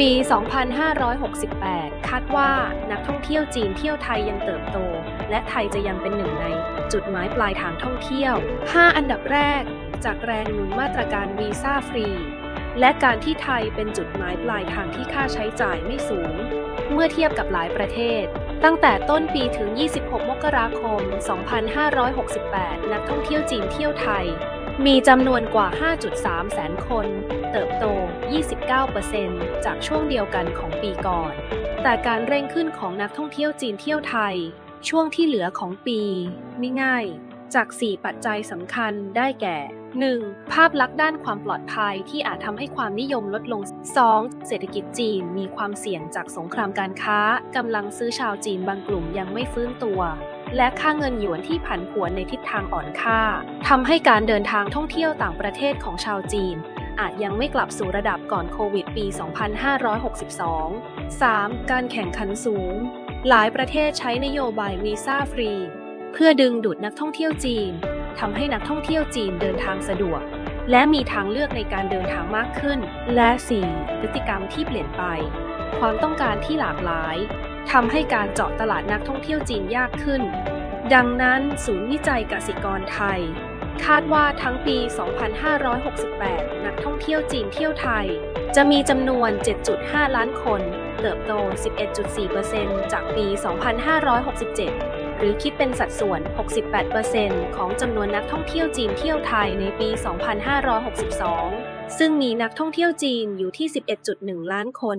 ปี 2568 คาดว่านักท่องเที่ยวจีนเที่ยวไทยยังเติบโต และไทยจะยังเป็นหนึ่งในจุดหมายปลายทางท่องเที่ยว 5 อันดับแรก จากแรงหนุนมาตรการวีซ่าฟรี และการที่ไทยเป็นจุดหมายปลายทางที่ค่าใช้จ่ายไม่สูง เมื่อเทียบกับหลายประเทศ ตั้งแต่ต้นปีถึง 26 มกราคม 2568 นักท่องเที่ยวจีนเที่ยวไทย มีจำนวนกว่า 5.3 แสนคน เติบโต 29%จากช่วงเดียวกันของปีก่อน แต่การเร่งขึ้นของนักท่องเที่ยวจีนเที่ยวไทย ช่วงที่เหลือของปีไม่ง่าย จาก 4 ปัจจัยสำคัญได้แก่ 1. ภาพลักษณ์ด้านความปลอดภัยที่อาจทำให้ความนิยมลดลง 2. เศรษฐกิจจีนมีความเสี่ยงจากสงครามการค้ากำลังซื้อชาวจีนบางกลุ่มยังไม่ฟื้นตัว และค่าเงินหยวนที่ผันผวนในทิศทางอ่อนค่าทำให้การเดินทางท่องเที่ยวต่างประเทศของชาวจีน อาจยังไม่กลับสู่ระดับก่อนโควิดปี 2562 3. การแข่งขันสูง หลายประเทศใช้นโยบายวีซ่าฟรี เพื่อดึงดูดนักท่องเที่ยวจีนทำให้นักท่องเที่ยวจีนเดินทางสะดวก และมีทางเลือกในการเดินทางมากขึ้น และ 4. พฤติกรรมที่เปลี่ยนไป ความต้องการที่หลากหลาย ทำให้การเจาะตลาดนักท่องเที่ยวจีนยากขึ้น ดังนั้นศูนย์วิจัยกสิกรไทย คาดว่าทั้งปี 2568 นักท่องเที่ยวจีนเที่ยวไทย จะมีจำนวน 7.5 ล้านคน เติบโต 11.4%จากปี 2567 หรือคิดเป็นสัดส่วน 68%ของจำนวนนักท่องเที่ยวจีนเที่ยวไทยในปี 2562 ซึ่งมีนักท่องเที่ยวจีนอยู่ที่ 11.1 ล้านคน